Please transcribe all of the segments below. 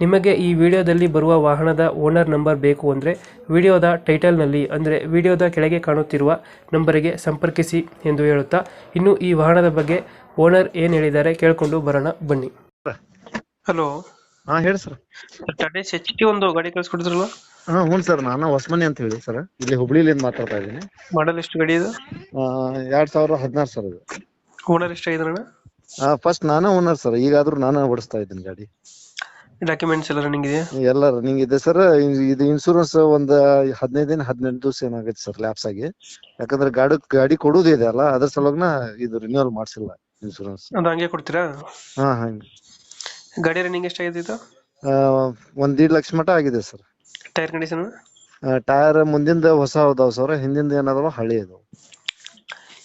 ನಿಮಗೆ ಈ ವಿಡಿಯೋದಲ್ಲಿ ಬರುವ ವಾಹನದ ಓನರ್ ನಂಬರ್ ಬೇಕು ಅಂದರೆ ವಿಡಿಯೋದ ಟೈಟಲ್ನಲ್ಲಿ ಅಂದರೆ ವಿಡಿಯೋದ ಕೆಳಗೆ ಕಾಣುತ್ತಿರುವ ನಂಬರಿಗೆ ಸಂಪರ್ಕಿಸಿ ಎಂದು ಹೇಳುತ್ತಾ ಇನ್ನು ಈ ವಾಹನದ ಬಗ್ಗೆ ಓನರ್ ಏನು ಹೇಳಿದ್ದಾರೆ ಕೇಳಿಕೊಂಡು ಬರೋಣ ಬನ್ನಿ. ಹಲೋ. ಹಾ ಹೇಳಿ ಸರ್. ಟಾಟಾ ಎಚ್ ಟಿ ಒಂದು ಗಾಡಿ ಕಳಿಸ್ಕೊಡಿದ್ರಲ್ಲ ಹಾ ಹ್ಞೂ ಸರ್ ನಾನು ಹೊಸಮನಿ ಅಂತ ಹೇಳಿ ಸರ್. ಇಲ್ಲಿ ಹುಬ್ಳಿಲಿಂದ ಮಾತಾಡ್ತಾ ಇದ್ದೀನಿ. ಮಾಡಲ್ ಎಷ್ಟು ಗಾಡಿ ಇದು? ಎರಡ್ ಸಾವಿರದ ಹದಿನಾರು ಸರ್ ಇದು. ಓನರ್ ಎಷ್ಟಾಗಿದ್ರಣ್ಣ ಫಸ್ಟ್ ನಾನೇ ಓನರ್ ಸರ್ ಈಗಾದ್ರೂ ನಾನೇ ಓಡಿಸ್ತಾ ಇದ್ದೀನಿ ಗಾಡಿ. ಡಾಕ್ಯುಮೆಂಟ್ಸ್ ಎಲ್ಲ ರನ್ನಿಂಗ್ ಇದೆಯಾ? ಎಲ್ಲ ರನ್ನಿಂಗ್ ಇದೆ ಸರ್ ಇದು ಇನ್ಶೂರೆನ್ಸ್ ಒಂದ್ ಹದಿನೈದು ದಿನ ಹದಿನೆಂಟು ದಿವಸ ಏನಾಗೈತೆ ಸರ್ ಲ್ಯಾಪ್ಸ್ ಆಗಿ. ಯಾಕಂದ್ರೆ ಗಾಡಿ ಗಾಡಿ ಕೊಡೋದು ಇದೆ ಅಲ್ಲ ಅದ್ರ ಸಲುವಾಗ್ನ ಇದು ರಿನ್ಯೂವಲ್ ಮಾಡ್ಸಿಲ್ಲ ಇನ್ಶೂರೆನ್ಸ್ ಅದು ಹಂಗೆ ಕೊಡ್ತೀರಾ? ಹಾ ಹಂಗೆ. ಗಾಡಿ ರನ್ನಿಂಗ್ ಎಷ್ಟಾಗಿದೆ ಇದು? ಆ, ಒಂದ್ ದೀಡ್ ಲಕ್ಷ ಮಟ ಆಗಿದೆ ಸರ್ ಟೈರ್ ಕಂಡೀಷನ್ ಟೈರ್ ಮುಂದಿಂದ ಹೊಸ ಅದಾವ ಸರ್ ಹಿಂದಿಂದ ಏನದಾವ ಹಳೆ ಅದಾವ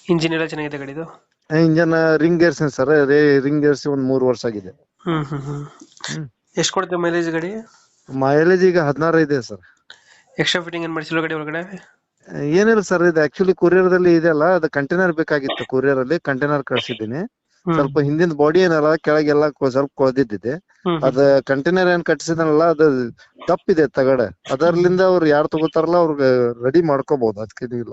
ಇಂಜಿನ್ ಎಲ್ಲ ಚೆನ್ನಾಗಿದೆ ಗಾಡಿದು ಇಂಜನ್ ರಿಂಗ್ ಏರ್ಸಿನ ಸರ್ ರಿಂಗ್ ಏರ್ಸಿ ಒಂದ್ ಮೂರು ವರ್ಷ ಆಗಿದೆ. ಹ್ಮ್ ಹ್ಮ್. ಹ್ಮ್. ಎಷ್ಟು ಕೊಡುತ್ತೆ ಮೈಲೇಜ್ ಗಾಡಿ? ಮೈಲೇಜ್ ಈಗ ಹದಿನಾರು ಇದೆ ಸರ್. ಎಕ್ಸ್ಟ್ರಾ ಫಿಟ್ಟಿಂಗ್ ಏನ್ ಮಾಡಿಸಿಲ್ಲ ಗಾಡಿ ಒಳಗಡೆ? ಏನಿಲ್ಲ ಸರ್ ಇದು ಆಕ್ಚುಲಿ ಕೊರಿಯರ್ ದಲ್ಲಿ ಇದೆಯಲ್ಲ ಅದು ಕಂಟೈನರ್ ಬೇಕಾಗಿತ್ತು ಕೊರಿಯರ್ ಅಲ್ಲಿ ಕಂಟೈನರ್ ಕಳ್ಸಿದ್ದೀನಿ. ಸ್ವಲ್ಪ ಹಿಂದಿನ ಬಾಡಿ ಏನಲ್ಲ ಕೆಳಗೆಲ್ಲ ಕೊ- ಸ್ವಲ್ಪ ಕೊಳ್ದಿದ್ದಿದೆ. ಅದ ಕಂಟೈನರ್ ಏನ್ ಕಟ್ಸಿದನಲ್ಲ ಅದು ತಪ್ಪಿದೆ ತಗಡ. ಅದರ್ಲಿಂದ ಅವ್ರು ಯಾರು ತಗೋತಾರಲ್ಲ ಅವ್ರಿಗೆ ರೆಡಿ ಮಾಡ್ಕೋಬಹುದು ಅದಕ್ಕೆ ಇಲ್ಲ.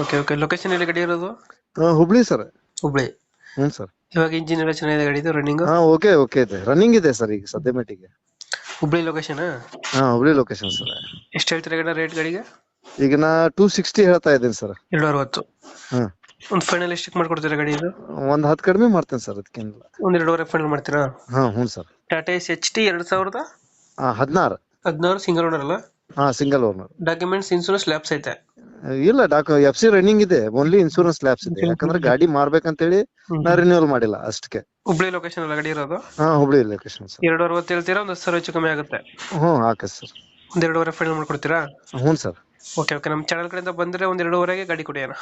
ಓಕೆ ಓಕೆ ಲೊಕೇಶನ್ ಎಲ್ಲಿ ಗಾಡಿ ಇರೋದು? ಆ, ಹುಬ್ಳಿ ಸರ್. ಹುಬ್ಳಿ. ಹ್ಮ್ ಸರ್. ಇವಾಗ ಇಂಜಿನ್ ಎಲ್ಲ ಚೆನ್ನಾಗಿದೆ ಗಾಡಿದು ರನ್ನಿಂಗ್ ಹಾ ಓಕೆ ಓಕೆ ಇದೆ. ರನ್ನಿಂಗ್ ಇದೆ ಸರ್ ಈಗ ಸದ್ಯ ಮಟ್ಟಿಗೆ. ಹುಬ್ಳಿ ಲೊಕೇಶನ್ ಹಾ ಹುಬ್ಳಿ ಲೊಕೇಶನ್ ಸರ್. ಎಷ್ಟು ಹೇಳ್ತೀರಾ ಗಾಡಿ ರೇಟ್ ಗಾಡಿಗೆ? ಈಗ ನಾ ಟೂ ಸಿಕ್ಸ್ಟಿ ಹೇಳ್ತಾ ಇದ್ದೀನಿ ಸರ್. ಎರಡು ಅರವತ್ತು. ಹ್ಮ್ ಒಂದು ಫೈನಲ್ ಎಷ್ಟಕ್ಕೆ ಮಾಡ್ಕೊಡ್ತೀರಾ ಗಾಡಿ ಇದು? ಒಂದ್ ಹತ್ತು ಕಡಿಮೆ ಮಾಡ್ತೇನೆ ಸರ್ ಅದಕ್ಕೇನಿಲ್ಲ ಒಂದ್ ಎರಡೂವರೆ ಫೈನಲ್ ಮಾಡ್ತೀರಾ? ಹಾ ಹ್ಞೂ sir. Tata S H T ಎರಡ್ ಸಾವಿರದ? ಹಾ ಹದಿನಾರು. ಹದಿನಾರು ಸಿಂಗಲ್ ಓನರ್ ಅಲ್ಲ? ಹಾ single owner documents insurance lapse ಐತೆ. ಇಲ್ಲ ಡಾಕ್ ಎಫ್ ಸಿ ರನ್ನಿಂಗ್ ಇದೆ. ಓನ್ಲಿ ಇನ್ಶೂರೆನ್ಸ್ ಲ್ಯಾಬ್ಸ್ ಇದೆ. ಯಾಕಂದ್ರೆ ಗಾಡಿ ಮಾರ್ಬೇಕಂತೇಳಿ ನಾ ರಿನ್ಯೂವಲ್ ಮಾಡಿಲ್ಲ ಅಷ್ಟಕ್ಕೆ. ಹುಬ್ಳಿ ಲೊಕೇಶನ್ ಅಲ್ಲ ಗಾಡಿ ಇರೋದು? ಹಾ ಹುಬ್ಳಿ ಲೊಕೇಶನ್ ಸರ್. ಎರಡು ಅರವತ್ತು ಹೇಳ್ತೀರಾ? ಒಂದು ಸರ್ ಸಾವಿರ ಹೆಚ್ಚು ಕಮ್ಮಿ ಆಗುತ್ತೆ. ಹ್ಞೂ ಹಾಕಿ ಸರ್. ಒಂದ್ ಎರಡೂವರೆ ಫೈನಲ್ ಮಾಡ್ಕೊಡ್ತೀರಾ? ಹ್ಞೂ ಸರ್. Okay okay. ನಮ್ಮ ಚಾನಲ್ ಕಡೆಯಿಂದ ಬಂದರೆ ಒಂದ್ ಎರಡೂವರೆಗೆ ಗಾಡಿ ಕೊಡಿ ಅಣ್ಣ.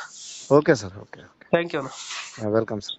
Okay sir okay thank you ಅಣ್ಣ. Welcome sir.